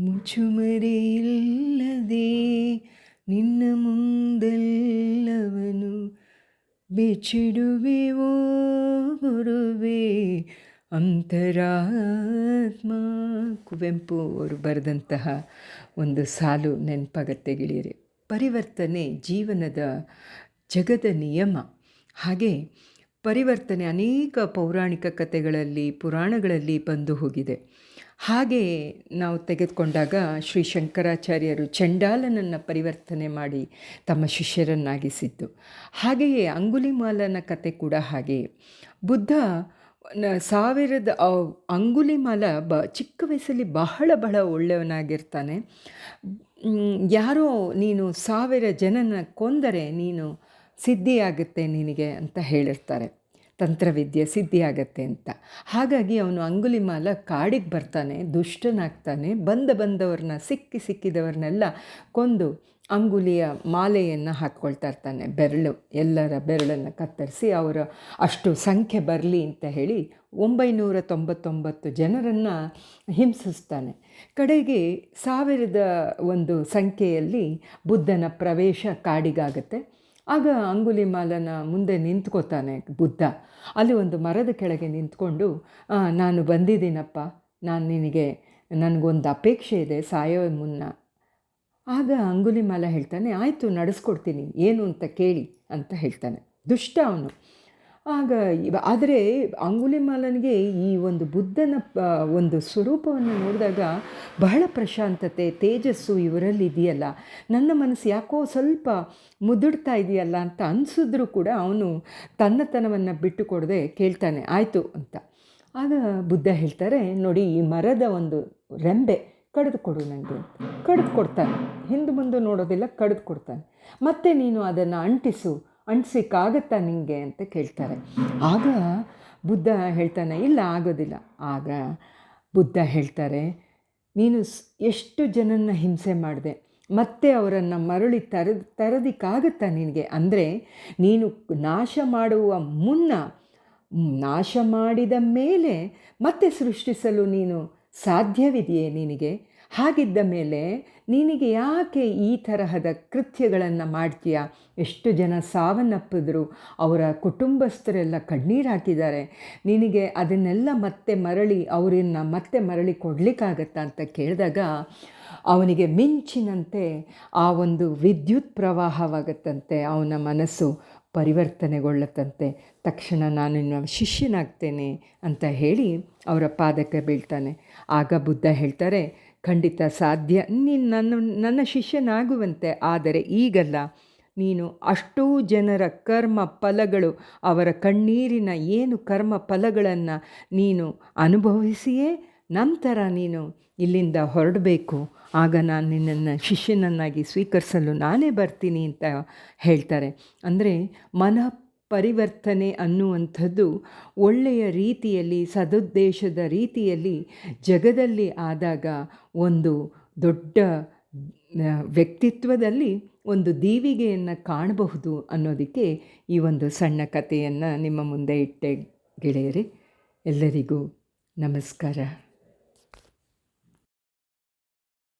ಮುಚ್ಚುಮರೆಯಿಲ್ಲದೆ ನಿನ್ನ ಮುಂದೆಲ್ಲವನು ಬಿಚ್ಚಿಡುವೆವೋ ಗುರುವೇ. ಅಂತರಾತ್ಮ. ಕುವೆಂಪು ಅವರು ಬರೆದಂತಹ ಒಂದು ಸಾಲು ನೆನಪಾಗತ್ತೆ ಗೆಳೆಯರೆ ಪರಿವರ್ತನೆ ಜೀವನದ ಜಗದ ನಿಯಮ. ಹಾಗೆ ಪರಿವರ್ತನೆ ಅನೇಕ ಪೌರಾಣಿಕ ಕಥೆಗಳಲ್ಲಿ, ಪುರಾಣಗಳಲ್ಲಿ ಬಂದು ಹೋಗಿದೆ. ಹಾಗೆ ನಾವು ತೆಗೆದುಕೊಂಡಾಗ ಶ್ರೀ ಶಂಕರಾಚಾರ್ಯರು ಚಂಡಾಲನನ್ನು ಪರಿವರ್ತನೆ ಮಾಡಿ ತಮ್ಮ ಶಿಷ್ಯರನ್ನಾಗಿಸಿದ್ದು. ಹಾಗೆಯೇ ಅಂಗುಲಿಮಾಲನ ಕತೆ ಕೂಡ ಹಾಗೆಯೇ ಬುದ್ಧ ಸಾವಿರದ ಅಂಗುಲಿಮಾಲ ಬ ಚಿಕ್ಕ ವಯಸ್ಸಲ್ಲಿ ಬಹಳ ಬಹಳ ಒಳ್ಳೆಯವನಾಗಿರ್ತಾನೆ. ಯಾರೋ ನೀನು ಸಾವಿರ ಜನನ ಕೊಂದರೆ ನೀನು ಸಿದ್ಧಿಯಾಗುತ್ತೆ ನಿನಗೆ ಅಂತ ಹೇಳಿರ್ತಾರೆ. ತಂತ್ರವಿದ್ಯೆ ಸಿದ್ಧಿಯಾಗತ್ತೆ ಅಂತ. ಹಾಗಾಗಿ ಅವನು ಅಂಗುಲಿಮಾಲ ಕಾಡಿಗೆ ಬರ್ತಾನೆ, ದುಷ್ಟನಾಗ್ತಾನೆ, ಬಂದ ಬಂದವ್ರನ್ನ ಸಿಕ್ಕಿ ಸಿಕ್ಕಿದವ್ರನ್ನೆಲ್ಲ ಕೊಂದು ಅಂಗುಲಿಯ ಮಾಲೆಯನ್ನು ಹಾಕ್ಕೊಳ್ತಾ ಇರ್ತಾನೆ, ಬೆರಳು, ಎಲ್ಲರ ಬೆರಳನ್ನು ಕತ್ತರಿಸಿ ಅವರ ಅಷ್ಟು ಸಂಖ್ಯೆ ಬರಲಿ ಅಂತ ಹೇಳಿ ಒಂಬೈನೂರ ತೊಂಬತ್ತೊಂಬತ್ತು ಜನರನ್ನು ಹಿಂಸಿಸ್ತಾನೆ. ಕಡೆಗೆ ಸಾವಿರದ ಒಂದು ಸಂಖ್ಯೆಯಲ್ಲಿ ಬುದ್ಧನ ಪ್ರವೇಶ ಕಾಡಿಗಾಗತ್ತೆ. ಆಗ ಅಂಗುಲಿಮಾಲನ ಮುಂದೆ ನಿಂತ್ಕೋತಾನೆ ಬುದ್ಧ. ಅಲ್ಲಿ ಒಂದು ಮರದ ಕೆಳಗೆ ನಿಂತ್ಕೊಂಡು ನಾನು ಬಂದಿದ್ದೀನಪ್ಪ. ನಾನು ನಿನಗೆ, ನನಗೊಂದು ಅಪೇಕ್ಷೆ ಇದೆ, ಸಾಯೋ ಮುನ್ನ. ಆಗ ಅಂಗುಲಿಮಾಲ ಹೇಳ್ತಾನೆ, ಆಯಿತು, ನಡೆಸ್ಕೊಡ್ತೀನಿ. ಏನು ಅಂತ ಕೇಳಿ ಅಂತ ಹೇಳ್ತಾನೆ. ದುಷ್ಟ ಅವನು. ಆಗ ಆದರೆ ಅಂಗುಲಿಮಾಲನಿಗೆ ಈ ಒಂದು ಬುದ್ಧನ ಒಂದು ಸ್ವರೂಪವನ್ನು ನೋಡಿದಾಗ ಬಹಳ ಪ್ರಶಾಂತತೆ, ತೇಜಸ್ಸು ಇವರಲ್ಲಿ ಇದೆಯಲ್ಲ. ನನ್ನ ಮನಸ್ಸು ಯಾಕೋ ಸ್ವಲ್ಪ ಮುದುಡ್ತಾ ಇದೆಯಲ್ಲ ಅಂತ ಅನಿಸಿದ್ರೂ ಕೂಡ ಅವನು ತನ್ನತನವನ್ನು ಬಿಟ್ಟು ಕೊಡದೆ ಕೇಳ್ತಾನೆ, ಆಯಿತು ಅಂತ. ಆಗ ಬುದ್ಧ ಹೇಳ್ತಾರೆ, ನೋಡಿ, ಈ ಮರದ ಒಂದು ರೆಂಬೆ ಕಡಿದುಕೊಡು ನನಗೆ ಕಡಿದು ಕೊಡ್ತಾನೆ ಹಿಂದೆ ಮುಂದೆ ನೋಡೋದಿಲ್ಲ ಕಡಿದು ಕೊಡ್ತಾನೆ ಮತ್ತೆ ನೀನು ಅದನ್ನು ಅಂಟಿಸು. ಅಂಟಿಸಿಕ್ಕಾಗತ್ತಾ ನಿನಗೆ ಅಂತ ಕೇಳ್ತಾರೆ. ಆಗ ಬುದ್ಧ ಹೇಳ್ತಾನೆ, ಇಲ್ಲ, ಆಗೋದಿಲ್ಲ. ಆಗ ಬುದ್ಧ ಹೇಳ್ತಾರೆ, ನೀನು ಎಷ್ಟು ಜನನ್ನ ಹಿಂಸೆ ಮಾಡಿದೆ, ಮತ್ತೆ ಅವರನ್ನು ಮರಳಿ ತರ ತರೋದಕ್ಕಾಗತ್ತಾ ನಿನಗೆ? ಅಂದರೆ ನೀನು ನಾಶ ಮಾಡುವ ಮುನ್ನ, ನಾಶ ಮಾಡಿದ ಮೇಲೆ ಮತ್ತೆ ಸೃಷ್ಟಿಸಲು ನೀನು ಸಾಧ್ಯವಿದೆಯೇ ನಿನಗೆ? ಹಾಗಿದ್ದ ಮೇಲೆ ನಿನಗೆ ಯಾಕೆ ಈ ತರಹದ ಕೃತ್ಯಗಳನ್ನು ಮಾಡ್ತೀಯಾ? ಎಷ್ಟು ಜನ ಸಾವನ್ನಪ್ಪಿದ್ರು. ಅವರ ಕುಟುಂಬಸ್ಥರೆಲ್ಲ ಕಣ್ಣೀರು ಹಾಕಿದ್ದಾರೆ. ನಿನಗೆ ಅದನ್ನೆಲ್ಲ ಮತ್ತೆ ಮರಳಿ, ಅವರನ್ನು ಮತ್ತೆ ಮರಳಿ ಕೊಡಲಿಕ್ಕಾಗತ್ತಾ ಅಂತ ಕೇಳಿದಾಗ, ಅವನಿಗೆ ಮಿಂಚಿನಂತೆ ಆ ಒಂದು ವಿದ್ಯುತ್ ಪ್ರವಾಹವಾಗತ್ತಂತೆ, ಅವನ ಮನಸ್ಸು ಪರಿವರ್ತನೆಗೊಳ್ಳತ್ತಂತೆ. ತಕ್ಷಣ ನಾನು ನಿಮ್ಮ ಶಿಷ್ಯನಾಗ್ತೇನೆ ಅಂತ ಹೇಳಿ ಅವರ ಪಾದಕ್ಕೆ ಬೀಳ್ತಾನೆ. ಆಗ ಬುದ್ಧ ಹೇಳ್ತಾರೆ ಖಂಡಿತ ಸಾಧ್ಯ. ನೀನು ನನ್ನ ನನ್ನ ಶಿಷ್ಯನಾಗುವಂತೆ. ಆದರೆ ಈಗಲ್ಲ. ನೀನು ಅಷ್ಟೂ ಜನರ ಕರ್ಮ ಫಲಗಳು, ಅವರ ಕಣ್ಣೀರಿನ ಏನು ಕರ್ಮ ಫಲಗಳನ್ನು ನೀನು ಅನುಭವಿಸಿಯೇ ನಂತರ ನೀನು ಇಲ್ಲಿಂದ ಹೊರಡಬೇಕು. ಆಗ ನಾನು ನಿನ್ನನ್ನು ಶಿಷ್ಯನನ್ನಾಗಿ ಸ್ವೀಕರಿಸಲು ನಾನೇ ಬರ್ತೀನಿ ಅಂತ ಹೇಳ್ತಾರೆ. ಅಂದರೆ ಮನ ಪರಿವರ್ತನೆ ಅನ್ನುವಂಥದ್ದು ಒಳ್ಳೆಯ ರೀತಿಯಲ್ಲಿ, ಸದುದ್ದೇಶದ ರೀತಿಯಲ್ಲಿ ಜಗದಲ್ಲಿ ಆದಾಗ ಒಂದು ದೊಡ್ಡ ವ್ಯಕ್ತಿತ್ವದಲ್ಲಿ ಒಂದು ದೀವಿಗೆಯನ್ನು ಕಾಣಬಹುದು ಅನ್ನೋದಕ್ಕೆ ಈ ಒಂದು ಸಣ್ಣ ಕಥೆಯನ್ನು ನಿಮ್ಮ ಮುಂದೆ ಇಟ್ಟೆ ಗೆಳೆಯರೆ, ಎಲ್ಲರಿಗೂ ನಮಸ್ಕಾರ.